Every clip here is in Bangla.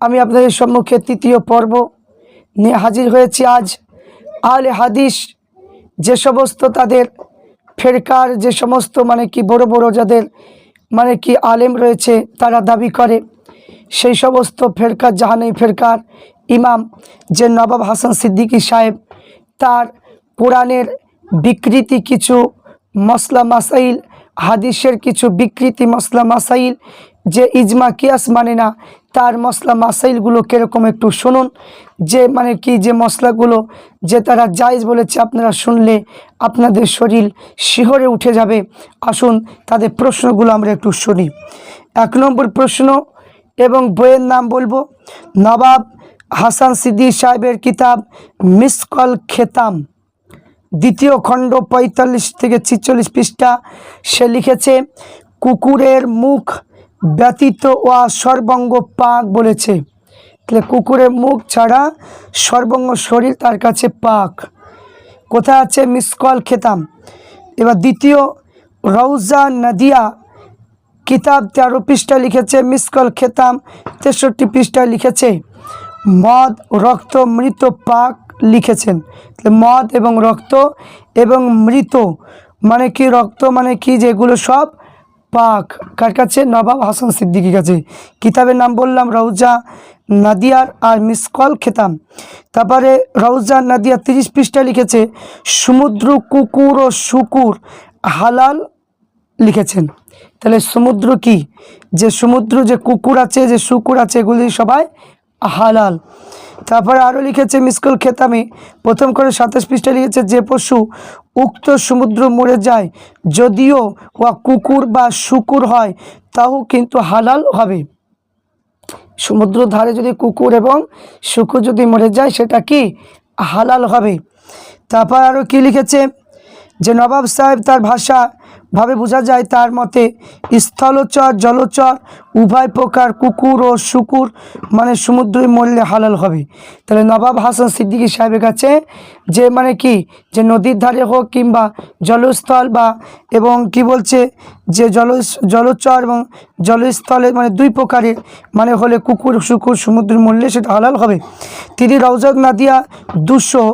আমি আপনাদের সম্মুখে তৃতীয় পর্ব নিয়ে হাজির হয়েছি আজ। আলে হাদিস যে সমস্ত তাদের ফেরকার, যে সমস্ত মানে কি বড় বড় যাদের মানে কি আলেম রয়েছে, তারা দাবি করে। সেই সমস্ত ফেরকার জাহানি ফেরকার ইমাম যে নবাব হাসান সিদ্দিকী সাহেব, তার কোরআনের বিকৃতি কিছু মশলা মাসাইল হাদিসের কিছু বিকৃতি মশলা মাসাইল যে ইজমা কিয়াস মানে না, তার মশলা মাসাইলগুলো কীরকম একটু শুনুন। যে মানে কি যে মশলাগুলো যে তারা জায়জ বলেছে আপনারা শুনলে আপনাদের শরীর শিহরে উঠে যাবে। আসুন তাদের প্রশ্নগুলো আমরা একটু শুনি। এক নম্বর প্রশ্ন এবং বইয়ের নাম বলব, নবাব হাসান সিদ্দি সাহেবের কিতাব মিসকল খেতাম। দ্বিতীয় খণ্ড পঁয়তাল্লিশ থেকে ছিচল্লিশ পৃষ্ঠা, সে লিখেছে, কুকুরের মুখ ব্যতীত ও সর্বঙ্গ পাক বলেছে। তাহলে কুকুরের মুখ ছাড়া সর্বঙ্গ শরীর তার কাছে পাক। কোথায় আছে? মিসকল খেতাম। এবার দ্বিতীয় রৌজা নদিয়া কিতাব তেরো পৃষ্ঠা লিখেছে মিসকল খেতাম তেষট্টি পৃষ্ঠা লিখেছে, মদ, রক্ত, মৃত পাক লিখেছেন। মদ এবং রক্ত এবং মৃত মানে কি রক্ত মানে কি যেগুলো সব পাক। কার কাছে? নবাব হাসান সিদ্দিকির কাছে। কিতাবের নাম বললাম রৌজা নাদিয়ার আর মিসকল খেতাম। তারপরে রৌজা নাদিয়া তিরিশ পৃষ্ঠা লিখেছে, সমুদ্র, কুকুর ও শুকুর হালাল লিখেছেন। তাহলে সমুদ্র কি? যে সমুদ্র, যে কুকুর আছে, যে শুকুর আছে, এগুলি সবাই হালাল। তারপরে আরও লিখেছে মিসকল খেতামে। প্রথম করে সাতাশ পৃষ্ঠা লিখেছে, যে পশু উক্ত সমুদ্র মরে যায়, যদিও ও কুকুর বা শুকুর হয় তাও কিন্তু হালাল হবে। সমুদ্র ধারে যদি কুকুর এবং শুকুর যদি মরে যায়, সেটা কি হালাল হবে? তারপর আরও কি লিখেছে, যে নবাব সাহেব তার ভাষা ভাবে বোঝা যায় তার মতে স্থলচর, জলচর, উভয় প্রকার কুকুর ও শুকুর মানে সমুদ্রই মরলে হালাল হবে। তাহলে নবাব হাসান সিদ্দিকি সাহেবের কাছে যে মানে কি? যে নদীর ধারে হোক কিংবা জলস্থল বা এবং কি বলছে? যে জল জলচর এবং জলস্থলে মানে দুই প্রকারের মানে হলে কুকুর, শুকুর, সমুদ্রের মূল্যে সেটা হালাল হবে। তিনি রওজাত নাদিয়া দুশো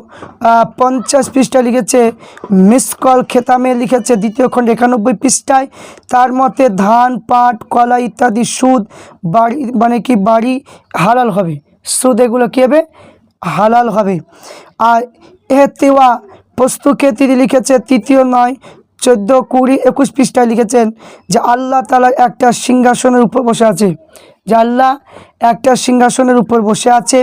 পঞ্চাশ পৃষ্ঠা লিখেছে, মিসকল খেতামে লিখেছে দ্বিতীয় খণ্ড একানব্বই পৃষ্ঠায়, তার মতে ধান, পাট, কলা ইত্যাদি সুদ বাড়ি মানে কি বাড়ি হালাল হবে। সুদ এগুলো কী হবে? হালাল হবে। আর এ তেওয়া পুস্তকে তিনি লিখেছে, তৃতীয় নয় চোদ্দ, কুড়ি, একুশ পৃষ্ঠায় লিখেছেন যে আল্লাহ তালা একটা সিংহাসনের উপর বসে আছে। যে আল্লাহ একটা সিংহাসনের উপর বসে আছে।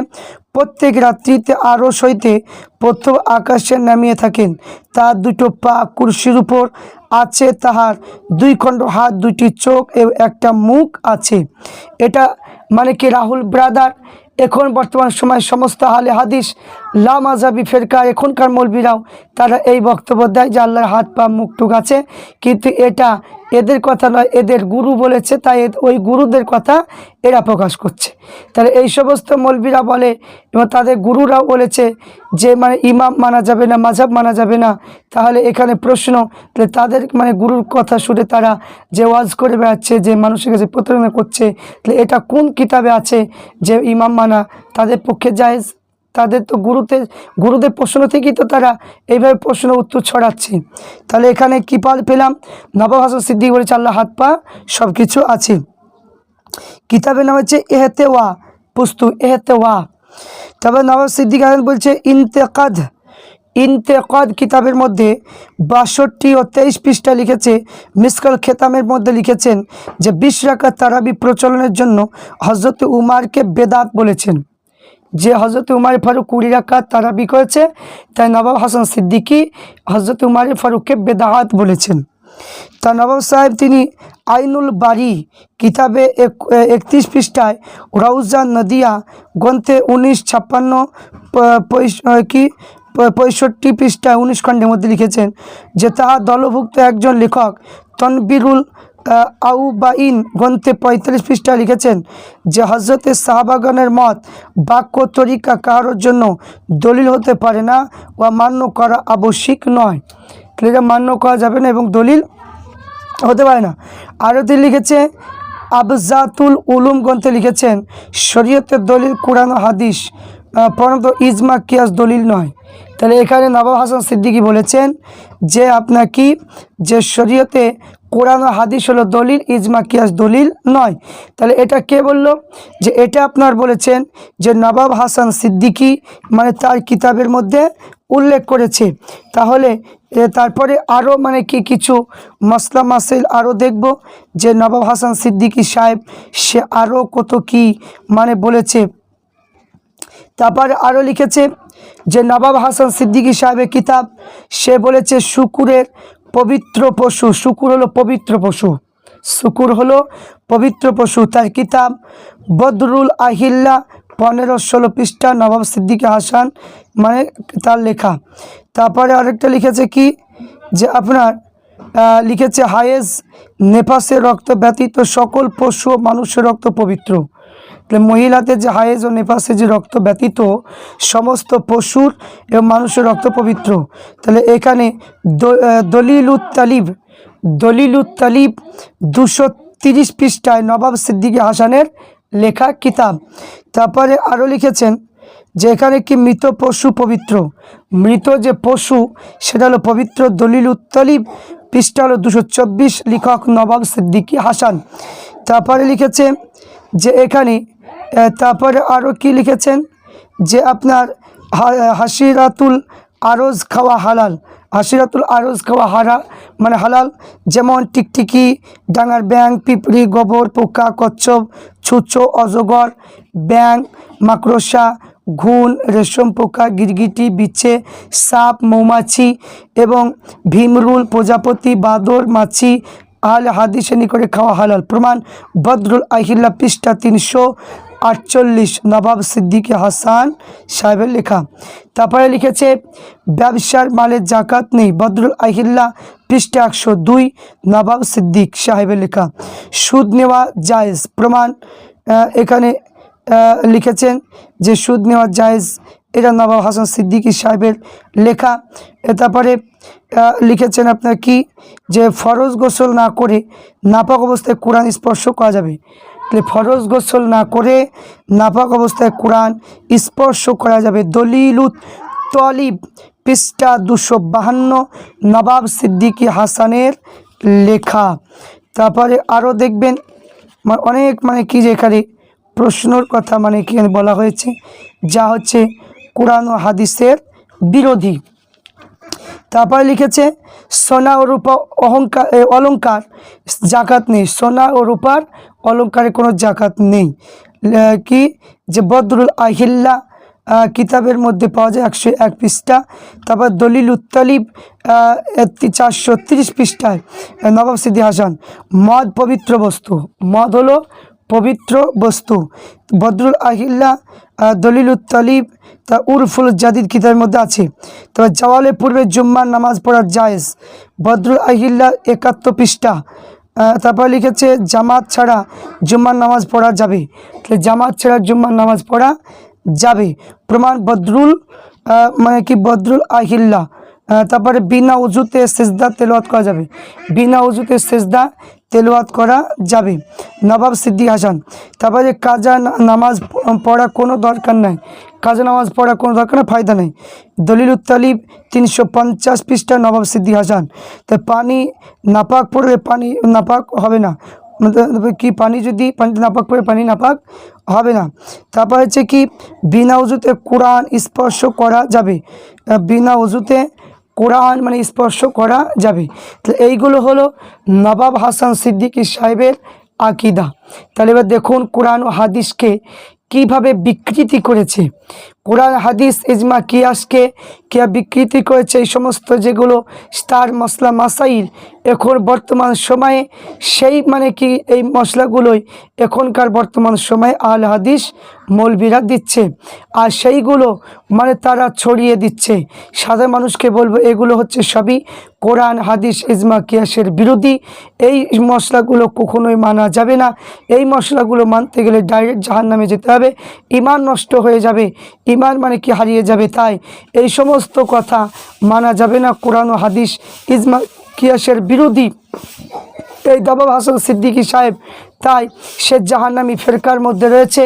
প্রত্যেক রাত্রিতে আরও সইতে প্রথম আকাশে নামিয়ে থাকেন। তার দুটো পা কুর্সির উপর আছে। তাহার দুই খণ্ড হাত দুটি চোখ এবং একটা মুখ আছে। এটা মানে কি রাহুল ব্রাদার? এখন বর্তমান সময় সমস্ত হালে হাদিস লামাজাবি ফেরকা, এখনকার মলবিরাও, তারা এই বক্তব্য দেয় যে আল্লাহর হাত পা মুখ টুক আছে। কিন্তু এটা এদের কথা নয়, এদের গুরু বলেছে, তাই ওই গুরুদের কথা এরা প্রকাশ করছে। তাহলে এই সমস্ত মৌলবীরা বলে, এবং তাদের গুরুরাও বলেছে যে মানে ইমাম মানা যাবে না মাঝাব মানা যাবে না। তাহলে এখানে প্রশ্ন, তাহলে তাদের মানে গুরুর কথা শুনে তারা যে ওয়াজ করে বেড়াচ্ছে, যে মানুষের কাছে প্রতারণা করছে, তাহলে এটা কোন কিতাবে আছে যে ইমাম মানা? তাদের পক্ষে জায়েজ? তাদের তো গুরুতে, গুরুদের প্রশ্ন থেকেই তো তারা এইভাবে প্রশ্ন উত্তর ছড়াচ্ছে। তাহলে এখানে কী পাল পেলাম? নবাব হাসান সিদ্দিক বলেছে আল্লাহ হাত পা সব কিছু আছে। কিতাবের নাম হচ্ছে এহেতে ওয়া পুস্তু এহেতে ওয়া। তবে নবাব সিদ্দিক আহমেদ বলছে, ইন্তেকাদ ইন্তেকাদ কিতাবের মধ্যে বাষট্টি ও তেইশ পৃষ্ঠা লিখেছে, মিসকাল খেতামের মধ্যে লিখেছেন যে, বিশ রাকাত তারাবি প্রচলনের জন্য হজরত উমারকে বেদাত বলেছেন। যে হজরত উমার ফারুক কুড়ি রাকাত তারাবি করেছে তাই নবাব হাসান সিদ্দিকী হজরত উমার ফারুককে বেদাহাত বলেছেন। তা নবাব সাহেব তিনি আইনুল বাড়ি কিতাবে এক- একত্রিশ পৃষ্ঠায় রৌজা নদিয়া গ্রন্থে উনিশ ছাপ্পান্ন কি পঁয়ষট্টি পৃষ্ঠায় উনিশ খণ্ডের মধ্যে লিখেছেন যে তাহা দলভুক্ত একজন লেখক তনবিরুল আউবাইন গ্রন্থে পঁয়তাল্লিশ পৃষ্ঠা লিখেছেন যে হজরতে শাহবাগানের মত বাক্য তরিকা কারোর জন্য দলিল হতে পারে না বা মান্য করা আবশ্যিক নয়। তাহলে এটা মান্য করা যাবে না এবং দলিল হতে পারে না। আরও তিনি লিখেছে আবজাতুল উলুম গ্রন্থে লিখেছেন শরীয়তের দলিল কোরআন হাদিস আহ, পরন্ত ইজমা কিয়াস দলিল নয়। তাহলে এখানে নবাব হাসান সিদ্দিকী বলেছেন যে আপনার কি? যে শরীয়তে কোরআন ও হাদিস হলো দলিল, ইজমা, কিয়াস দলিল নয়। তাহলে এটা কে বলল? যে এটা আপনার বলেছেন যে নবাব হাসান সিদ্দিকী মানে তার কিতাবের মধ্যে উল্লেখ করেছে। তাহলে তারপরে আরও মানে কি কিছু মশলা মাসিল আরও দেখব যে নবাব হাসান সিদ্দিকী সাহেব সে আরও কত কি মানে বলেছে। তারপরে আরও লিখেছে যে নবাব হাসান সিদ্দিকী সাহেবের কিতাব সে বলেছে, শুকুরের পবিত্র পশু, শুকুর হলো পবিত্র পশু। শুকুর হলো পবিত্র পশু। তার কিতাব, বদরুল আহিল্লা, পনেরো ষোলো পৃষ্ঠা, নবাব সিদ্দিকী হাসান মানে তার লেখা। তারপরে আরেকটা লিখেছে কি? যে আপনার লিখেছে হায়েজ নেপাসের রক্ত ব্যতীত সকল পশু মানুষের রক্ত পবিত্র। তাহলে মহিলাদের যে হায়েজ ও নেপাসে যে রক্ত ব্যতীত সমস্ত পশুর এবং মানুষের রক্ত পবিত্র। তাহলে এখানে দ- আহ, দলিলুত তালিব দলিলুত তালিব দুশো তিরিশ পৃষ্ঠায় নবাব সিদ্দিকী হাসানের লেখা কিতাব। তারপরে আরও লিখেছেন যে এখানে কি মৃত পশু পবিত্র? মৃত যে পশু সেটা হলো পবিত্র দলিল উত্তলিব পৃষ্ঠা হলো দুশো চব্বিশ লেখক নবাব সিদ্দিকী হাসান। তারপরে লিখেছে যে এখানে তারপরে আরও কি লিখেছেন? যে আপনার হাসিরাতুল আরজ খাওয়া হালাল। হাসিরাতুল আরজ খাওয়া হারা মানে হালাল। যেমন টিকটিকি, ডাঙার ব্যাং পিঁপড়ি, গোবর, পোকা, কচ্ছপ, ছুঁচো, অজগর ব্যাং মাকড়সা ঘুন রেশম, পোকা, গিরগিটি, বিচ্ছে, সাপ, মৌমাছি এবং ভীমরুল, প্রজাপতি, বাদর, মাছি আল হাদিসে নিকটে খাওয়া হালাল। প্রমাণ, বদরুল আহিল্লা পৃষ্ঠা তিনশো আটচল্লিশ নবাব সিদ্দিকী হাসান সাহেবের লেখা। তারপরে লিখেছে, ব্যবসার মালের জাকাত নেই, বদরুল আহিল্লা পৃষ্ঠা একশো দুই, নবাব সিদ্দিক সাহেবের লেখা। সুদ নেওয়া জায়েজ, প্রমাণ এখানে লিখেছেন যে সুদ নেওয়া জায়েজ, এটা নবাব হাসান সিদ্দিকী সাহেবের লেখা। তারপরে লিখেছেন আপনার কি? যে ফরজ গোসল না করে নাপাক অবস্থায় কোরআন স্পর্শ করা যাবে। তাহলে ফরজ গোসল না করে নাপাক অবস্থায় কোরআন স্পর্শ করা যাবে। দলিলুত তলিব পৃষ্ঠা দুশো বাহান্ন নবাব সিদ্দিকী হাসানের লেখা। তারপরে আরও দেখবেন মানে অনেক মানে কি যে এখানে প্রশ্নর কথা মানে কি বলা হয়েছে যা হচ্ছে কোরআন ও হাদিসের বিরোধী। তারপরে লিখেছে সোনা ও রূপা অহংকার এ, অলংকার জাকাত নেই। সোনা ও রূপার অলংকারে কোনো জাকাত নেই। কি? যে বদরুল আহিল্লা কিতাবের মধ্যে পাওয়া যায় একশো এক পৃষ্ঠা। তারপর দলিল উত্তালিব চারশো তিরিশ পৃষ্ঠায় নবাব সিদ্দি হাসান, মদ পবিত্র বস্তু। মদ হলো পবিত্র বস্তু। বদরুল আহিল্লা দলিল উত্তালিব, তা উরফুল জাদিদ কিতাবের মধ্যে আছে। তবে জওয়ালের পূর্বে জুম্মার নামাজ পড়ার জায়েজ। বদরুল আহিল্লা একাত্তর পৃষ্ঠা। তারপর লিখেছে, জামাত ছাড়া জুম্মার নামাজ পড়া যাবে। তাহলে জামাত ছাড়া জুম্মার নামাজ পড়া যাবে। প্রমাণ বদরুল মানে কি বদরুল আহিল্লা। তারপরে বিনা উজুতে সেজদা তেলওয়াত করা যাবে। বিনা উজুতে সেজদা তেলোয়াত করা যাবে। নবাব সিদ্দিক হাসান, তারপরে কাজা নামাজ পড়া কোনো দরকার নাই। কাজা নামাজ পড়া কোনো দরকার নেই, ফায়দা নেই। দলিল উত্তালিব তিনশো পঞ্চাশ পৃষ্ঠা নবাব সিদ্দিক হাসান। তা পানি নাপাক পড়লে পানি নাপাক হবে না। কি পানি যদি পানিতে নাপাক পড়ে পানি নাপাক হবে না। তারপর হচ্ছে কি, বিনা উজুতে কোরআন স্পর্শ করা যাবে। বিনা উজুতে কোরআন মানে স্পর্শ করা যাবে। তাহলে এইগুলো হলো নবাব হাসান সিদ্দিকী সাহেবের আকিদা। তাহলে এবার দেখুন কোরআন ও হাদিসকে কীভাবে বিকৃতি করেছে। কোরআন, হাদিস, ইজমা, কিয়াসকে, কিয়া বিকৃতি করেছে এই সমস্ত যেগুলো স্টার মশলা মাসাইল। এখন বর্তমান সময়ে সেই মানে কি এই মশলাগুলোই এখনকার বর্তমান সময়ে আল হাদিস মৌলবিরা দিচ্ছে। আর সেইগুলো মানে তারা ছড়িয়ে দিচ্ছে। সাধারণ মানুষকে বলব এগুলো হচ্ছে সবই কোরআন, হাদিস, ইজমা, কিয়াসের বিরোধী। এই মশলাগুলো কখনোই মানা যাবে না। এই মশলাগুলো মানতে গেলে ডাইরেক্ট জাহান নামে যেতে হবে। ইমান নষ্ট হয়ে যাবে। ইমান মানে কি হারিয়ে যাবে তাই? এই সমস্ত কথা মানা যাবে না। কোরআন ও হাদিস ইজমা, কিয়াসের বিরোধী। এই দাবাব হাসান সিদ্দিকী সাহেব তাই সে জাহান্নামী ফেরকার মধ্যে রয়েছে।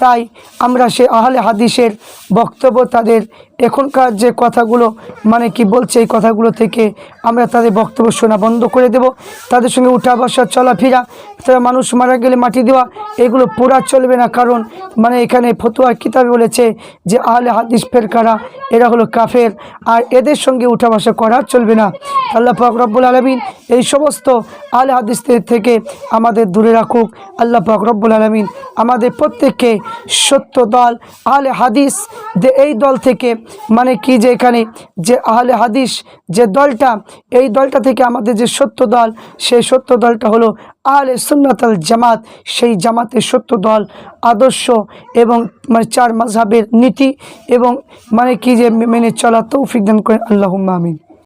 তাই আমরা সে আহলে হাদিসের বক্তব্য তাদের এখনকার যে কথাগুলো মানে কি বলছে এই কথাগুলো থেকে আমরা তাদের বক্তব্য শোনা বন্ধ করে দেব। তাদের সঙ্গে উঠা বসা, চলাফেরা, তারা মানুষ মারা গেলে মাটি দেওয়া, এগুলো পুরা চলবে না। কারণ মানে এখানে ফতুয়া কিতাবে বলেছে যে আহলে হাদিস ফেরকারা, এরা হলো কাফের, আর এদের সঙ্গে উঠা বসা করা চলবে না। আল্লাহ পাক আলমিন এই সমস্ত আহলে হাদিসদের থেকে আমাদের দূরে রাখুক আল্লাহ রব্বুল আলমিন আমাদের প্রত্যেককে সত্য দল, আহলে হাদিস যে এই দল থেকে মানে কি যে এখানে যে আহলে হাদিস যে দলটা, এই দলটা থেকে আমাদের যে সত্য দল, সেই সত্য দলটা হলো আহলে সুন্নাতাল জামাত। সেই জামাতের সত্য দল, আদর্শ এবং মানে চার মাঝহাবের নীতি এবং মানে কি যে মেনে চলা তৌফিক দান করেন আল্লাহ আমিন।